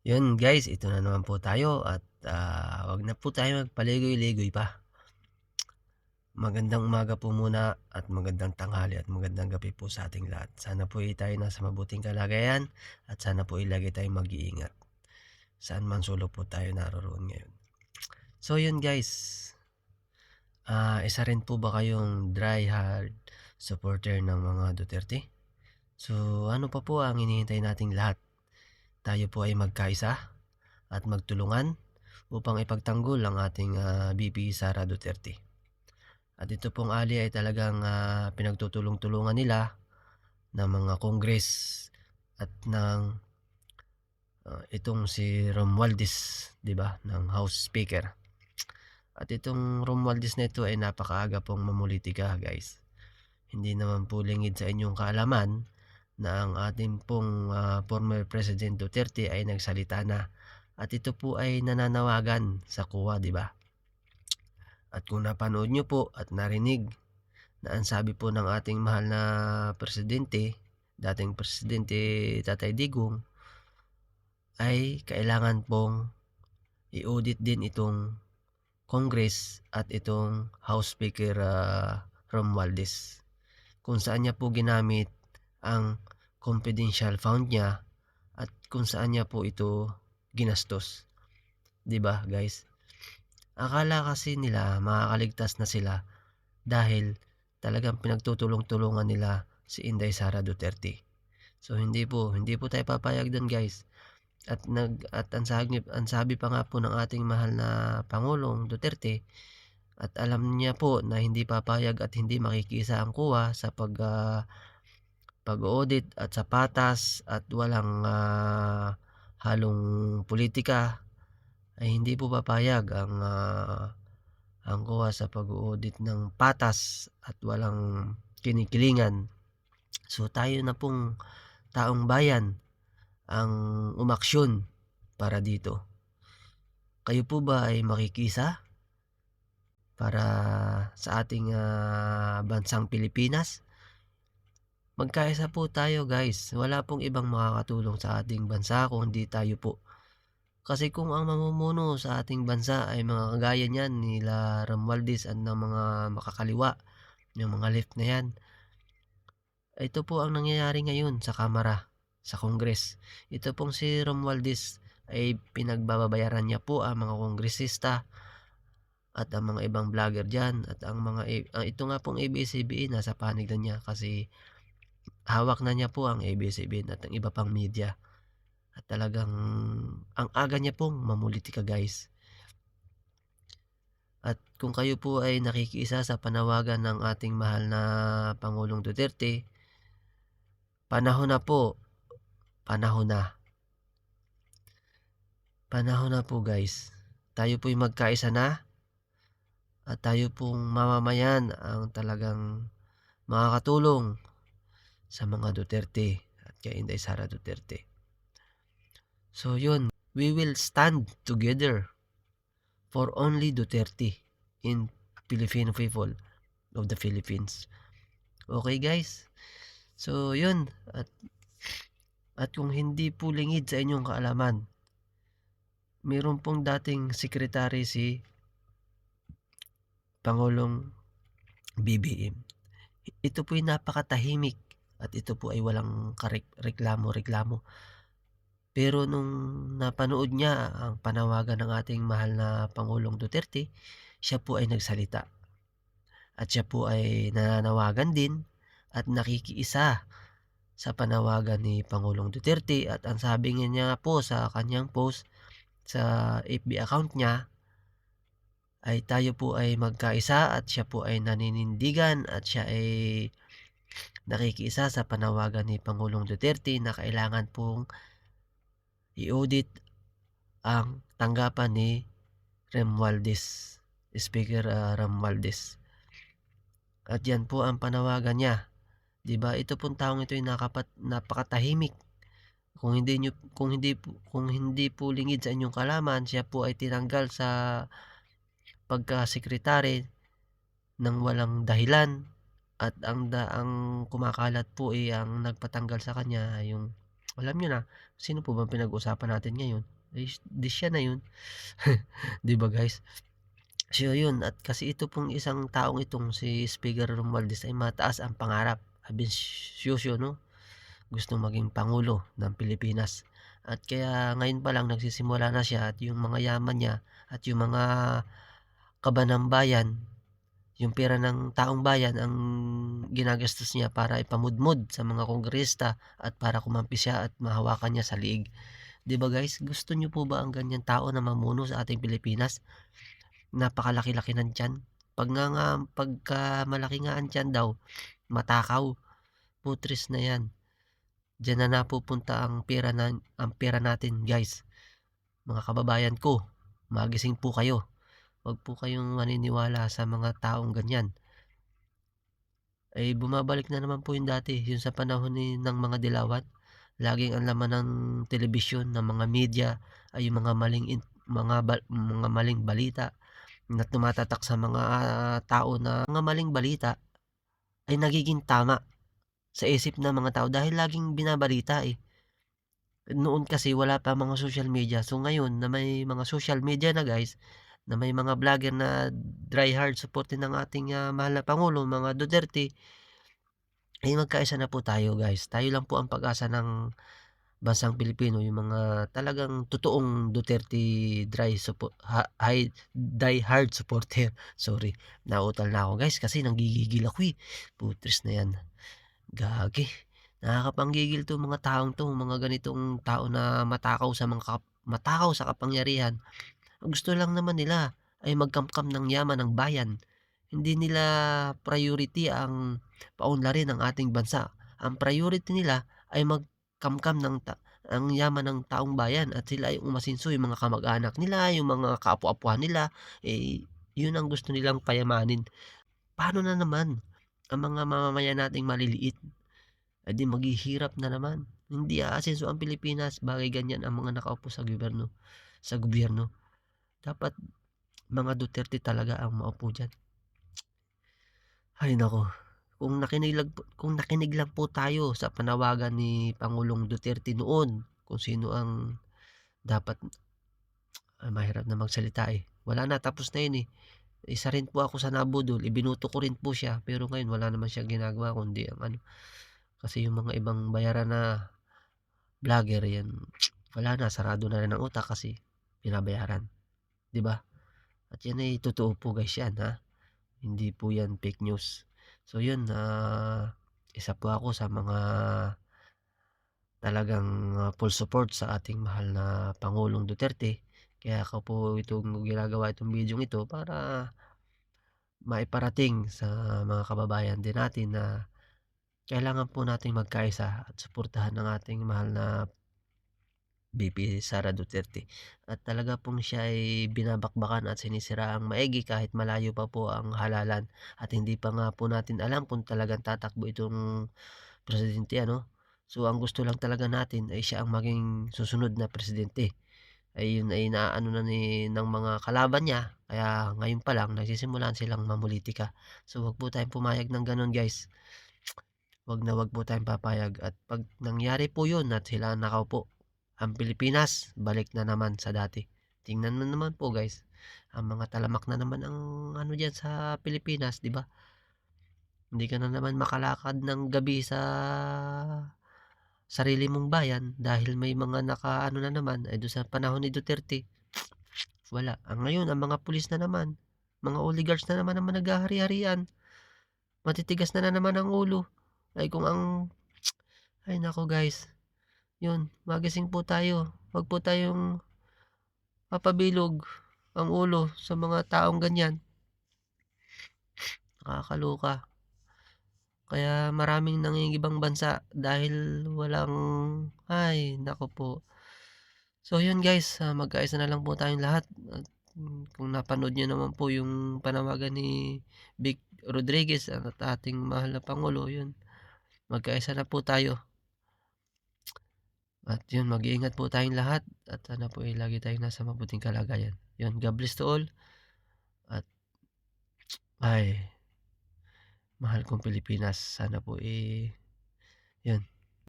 Yun guys, ito na naman po tayo at ah, wag na po tayo magpaligoy-ligoy pa. Magandang umaga po muna at magandang tanghali at magandang gabi po sa ating lahat. Sana po ay tayo nasa mabuting kalagayan at sana po ilagay tayong mag-iingat. Saan man sulok po tayo naroon ngayon. So yun guys, ah isa rin po ba kayong dry hard supporter ng mga Duterte? So ano pa po ang hinihintay nating lahat? Tayo po ay magkaisa at magtulungan upang ipagtanggol ang ating ah, VP Sara Duterte. At ito pong ali ay talagang ah, pinagtutulong-tulungan nila ng mga kongres at ng ah, itong si Romualdez, 'di ba, ng House Speaker. At itong Romualdez na ito ay napakaaga pong mamulitika, guys. Hindi naman po lingid sa inyong kaalaman na ang ating pong ah, former President Duterte ay nagsalita na at ito po ay nananawagan sa kuwa, 'di ba? At kung napanood nyo po at narinig na ang sabi po ng ating mahal na presidente, dating presidente Tatay Digong, ay kailangan pong i-audit din itong Congress at itong House Speaker uh, Romualdez. Kung saan niya po ginamit ang confidential fund niya at kung saan niya po ito ginastos. 'Di ba, guys? Akala kasi nila makakaligtas na sila dahil talagang pinagtutulong-tulungan nila si Inday Sara Duterte. So hindi po, hindi po tayo papayag doon guys. At nag at ang sabi, ang sabi pa nga po ng ating mahal na Pangulong Duterte at alam niya po na hindi papayag at hindi makikisa ang kuwa sa pag uh, pag-audit at sa patas at walang uh, halong politika ay hindi po papayag ang uh, ang kuha sa pag-audit ng patas at walang kinikilingan. So tayo na pong taong bayan ang umaksyon para dito. Kayo po ba ay makikisa para sa ating uh, bansang Pilipinas? Magkaisa po tayo guys. Wala pong ibang makakatulong sa ating bansa kung hindi tayo po. Kasi kung ang mamumuno sa ating bansa ay mga kagaya niyan nila Romualdez at ng mga makakaliwa, yung mga left na yan, ito po ang nangyayari ngayon sa Kamara sa Kongres. Ito pong si Romualdez ay pinagbabayaran niya po ang mga kongresista at ang mga ibang vlogger dyan at ang mga uh, ito nga pong ABS-CBN nasa panig na niya kasi hawak na niya po ang ABS-CBN at ang iba pang media at talagang ang aga niya pong mamulitika guys at kung kayo po ay nakikiisa sa panawagan ng ating mahal na Pangulong Duterte panahon na po panahon na. Panahon na po guys. Tayo po'y magkaisa na at tayo pong mamamayan ang talagang makakatulong sa mga Duterte at kay Inday Sara Duterte. So yun, we will stand together for only Duterte in Filipino people of the Philippines. Okay guys? So yun, at at kung hindi po lingid sa inyong kaalaman, meron pong dating sekretary si Pangulong BBM. Ito po ay napakatahimik at ito po ay walang reklamo-reklamo. Pero nung napanood niya ang panawagan ng ating mahal na Pangulong Duterte, siya po ay nagsalita. At siya po ay nananawagan din at nakikiisa sa panawagan ni Pangulong Duterte at ang sabi niya po sa kanyang post sa FB account niya ay tayo po ay magkaisa at siya po ay naninindigan at siya ay nakikiisa sa panawagan ni Pangulong Duterte na kailangan pong i-audit ang tanggapan ni Romualdez, Speaker uh, Romualdez. At yan po ang panawagan niya 'Di ba? Ito pong taong ito ay nakapat napakatahimik. Kung hindi niyo kung hindi kung hindi po lingid sa inyong kalaman, siya po ay tinanggal sa pagka-sekretary ng walang dahilan at ang da, ang kumakalat po ay ang nagpatanggal sa kanya yung alam niyo na, sino po bang pinag-uusapan natin ngayon? Eh, di siya na yun. 'Di ba guys? So yun at kasi ito pong isang taong itong si Speaker Romualdez ay mataas ang pangarap, ambisyoso 'no, gustong maging pangulo ng Pilipinas. At kaya ngayon pa lang nagsisimula na siya at yung mga yaman niya at yung mga kaba ng bayan, yung pera ng taong bayan ang ginagastos niya para ipamudmod sa mga kongresista at para kumampi siya at mahawakan niya sa liig. 'Di ba guys, gusto niyo po ba ang ganyang tao na mamuno sa ating Pilipinas? Napakalaki-laki ng tiyan, 'pag nga nga pagka malaki nga ang tiyan daw, matakaw, putres na 'yan. Diyan na napupunta ang pera na ang pera natin guys. Mga kababayan ko, magising po kayo. 'Wag po kayong maniniwala sa mga taong ganyan. Eh, bumabalik na naman po yung dati, yung sa panahon ni ng mga dilawan. Laging ang laman ng telebisyon, ng mga media ay yung mga maling in mga mga maling balita na tumatatak sa mga tao na mga maling balita ay nagiging tama sa isip ng mga tao dahil laging binabalita, eh. Noon kasi wala pa mga social media, so ngayon na may mga social media na guys, na may mga vlogger na die hard supporter ng ating, ah, mahal na pangulo, mga Duterte. Ay magkaisa na po tayo guys, tayo lang po ang pag-asa ng bansang Pilipino, yung mga talagang totoong Duterte dry suppo ha hi die hard supporter, sorry, nauutal na ako guys kasi nanggigigil ako, eh. Putres na 'yan, gagi, nakakapanggigil 'tong mga taong 'to, mga ganitong tao na matakaw sa mga matakaw sa kapangyarihan. Ang gusto lang naman nila ay magkamkam ng yaman ng bayan, hindi nila priority ang paunlarin ang ating bansa. Ang priority nila ay magkamkam ng ta ang yaman ng taong bayan at sila ay umasenso, yung mga kamag-anak nila, yung mga kaapu-apuhan nila, eh, yun ang gusto nilang payamanin. Paano na naman ang mga mamamayan nating maliliit? Eh, di maghihirap na naman, hindi aasenso ang Pilipinas, bagay ganyan ang mga nakaupo sa gobyerno sa gobyerno. Dapat mga Duterte talaga ang maupo diyan. Ay naku, kung nakinig kung nakinig lang po tayo sa panawagan ni Pangulong Duterte noon, kung sino ang dapat ay mahirap na magsalita, eh. Wala na, tapos na yun, eh. Isa rin po ako sa nabudol, ibinuto ko rin po siya, pero ngayon wala naman siyang ginagawa kundi ang ano, kasi yung mga ibang bayaran na vlogger, 'yan, wala na, sarado na rin ang utak kasi binabayaran, 'di ba? At 'yan ay totoo po guys 'yan, ha, hindi po 'yan fake news. So yun, ah, isa po ako sa mga talagang, ah, full support sa ating mahal na Pangulong Duterte. Kaya ako po itong ginagawa itong bidyong ito para maiparating sa mga kababayan din natin na kailangan po nating magkaisa at suportahan ang ating mahal na VP Sara Duterte. At talaga pong siya ay binabakbakan at sinisiraang maigi kahit malayo pa po ang halalan at hindi pa nga po natin alam kung talagang tatakbo itong presidente ano. So ang gusto lang talaga natin ay siya ang maging susunod na presidente. Ay yun ay inaano na ni ng mga kalaban niya kaya ngayon pa lang nagsisimulan silang mamolitika. So wag po tayong pumayag ng gano'n guys. Wag na wag po tayong papayag at 'pag nangyari po yun at sila ang nakaupo, ang Pilipinas balik na naman sa dati. Tingnan mo naman po guys, ang mga talamak na naman ang ano diyan sa Pilipinas, 'di ba? Hindi ka na naman makalakad ng gabi sa sarili mong bayan dahil may mga nakaano na naman, eh, dun sa panahon ni Duterte, wala. Ang ngayon ang mga pulis na naman, mga oligarchs na naman ang naghahari-harian. Matitigas na na naman ang ulo. Ay kung ang ay naku guys, yun magising po tayo, wag po tayong papabilog ang ulo sa mga taong ganyan. Nakakaloka. Kaya maraming nangingibang bansa dahil walang ay naku po. So yun guys, ah, magkaisa na lang po tayong lahat at kung napanood niyo naman po yung panawagan ni Vic Rodriguez at ating mahal na pangulo, yun, magkaisa na po tayo. At yun, mag-iingat po tayong lahat at sana po ay lagi tayong nasa mabuting kalagayan. Yun, God bless to all. At ay mahal kong Pilipinas, sana po, eh, yun